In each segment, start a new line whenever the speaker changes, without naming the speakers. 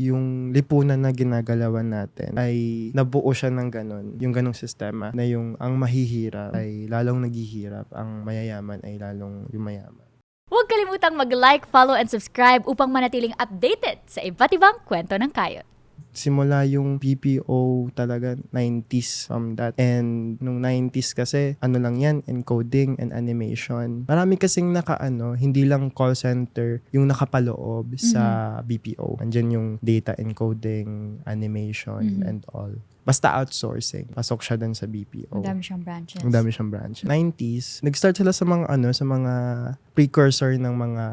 yung lipunan na ginagalawan natin ay nabuo siya ng ganun, yung ganung sistema na yung ang mahihirap ay lalong naghihirap, ang mayayaman ay lalong yumayaman.
Huwag kalimutang mag-like, follow, and subscribe upang manatiling updated sa iba't ibang kwento ng Kayot.
Simula yung PPO talaga 90s from that. And nung 90s kasi, ano lang yan, encoding and animation. Marami kasing nakaano, hindi lang call center yung nakapaloob sa BPO. Andyan yung data encoding, animation,
Mhm.
and all. Basta outsourcing. Pasok siya dun sa BPO.
Ang dami siyang branches.
Ang dami siyang branch. 90s, nag-start sila sa mga ano, sa mga precursor ng mga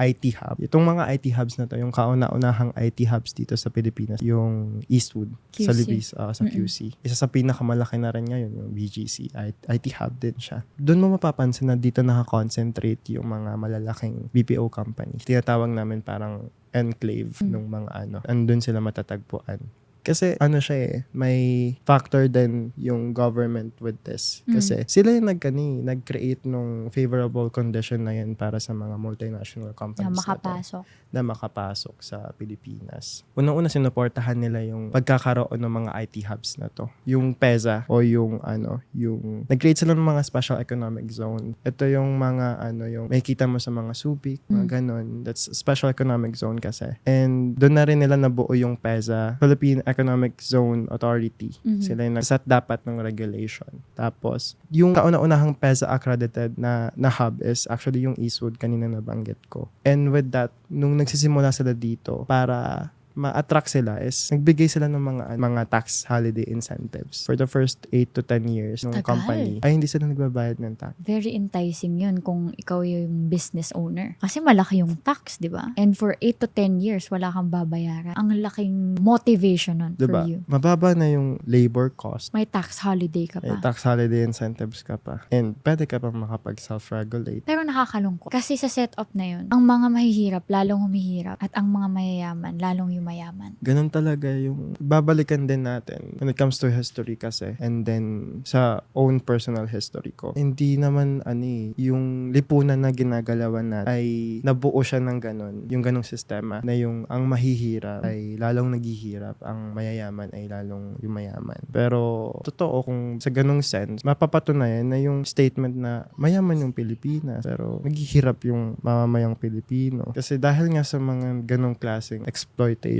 IT hub. Itong mga IT hubs na to, yung kauna-unahang IT hubs dito sa Pilipinas, yung Eastwood
QC.
sa Libis, ah, sa
Mm-mm.
QC. Isa sa pinakamalaki na rin ngayon, yung BGC. IT hub din siya. Doon mo mapapansin na dito nakakoncentrate yung mga malalaking BPO companies. Tinatawag namin parang enclave
Mm.
ng mga ano. Andun sila matatagpuan. Kasi ano siya eh, may factor din yung government with this.
Mm.
Kasi sila yung nagkani, nag-create nung favorable condition na yan para sa mga multinational
Na
companies na, to,
makapasok.
na makapasok sa Pilipinas. Unang-una sinuportahan nila yung pagkakaroon ng mga IT hubs na to. Yung PEZA o yung ano, yung nag-create sila ng mga special economic zone. Ito yung mga ano, yung makikita mo sa mga Subic, mga
Mm.
ganon. That's special economic zone kasi. And doon na rin nila nabuo yung PEZA, Philippine Economic Zone Authority.
Mhm.
Sila yung nagset dapat ng regulation. Tapos, yung kauna-unahang PEZA accredited na, na hub is actually yung Eastwood kanina nabanggit ko. And with that, nung nagsisimula sila dito para ma-attract sila is nagbigay sila ng mga mga tax holiday incentives for the first 8 to 10 years ng
Tagal.
company ay hindi sila nagbabayad ng tax.
Very enticing yun kung ikaw yung business owner. Kasi malaki yung tax, di ba? And for 8 to 10 years, wala kang babayaran. Ang laking motivation nun
Diba?
for you.
Mababa na yung labor cost.
May tax holiday ka
May
pa.
tax holiday incentives ka pa. And pwede ka pa makapag self-regulate.
Pero nakakalungkot. Kasi sa setup na yun, ang mga mahihirap lalong humihirap at ang mga mayayaman lalong yumayaman.
Ganun talaga yung babalikan din natin when it comes to history kasi and then sa own personal history ko. Hindi naman ani yung lipunan na ginagalawan natin ay nabuo siya ng ganun, yung ganung sistema na yung ang mahihirap ay lalong naghihirap, ang mayayaman ay lalong yumayaman. Pero totoo kung sa ganung sense, mapapatunayan na yung statement na mayaman yung Pilipinas pero naghihirap yung mamamayang Pilipino. Kasi dahil nga sa mga ganong klaseng exploitation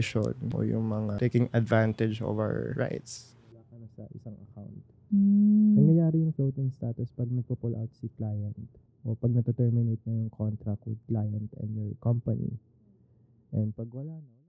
o yung mga taking advantage of our rights. Wala ka na sa isang account.
Mm.
Nangyayari yung floating status pag nagpo-pull out si client o pag nata-terminate na yung contract with client and your company. And pag wala na,